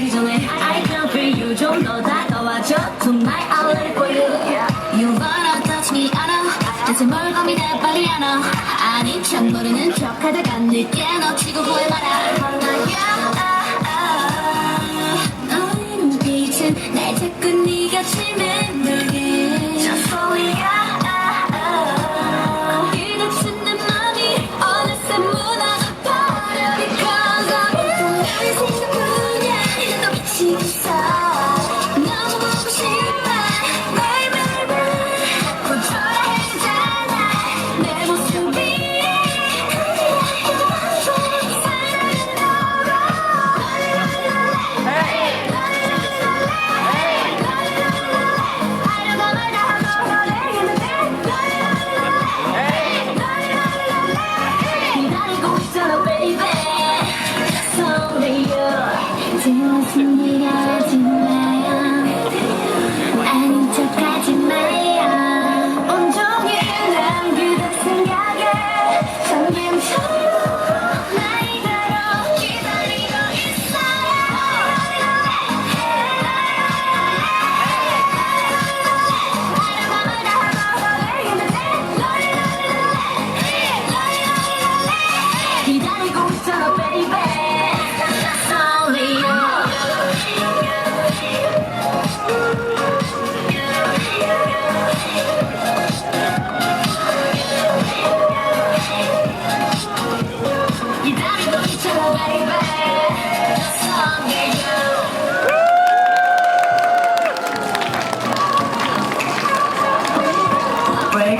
가기 전에 I can't feel you 좀 더 다가와줘 Tonight I'll let it for you You wanna touch me I know 대체 뭘 고민해 빨리 안아 아닌 척 모르는 척하다가 늦게 놓치고 후회 마라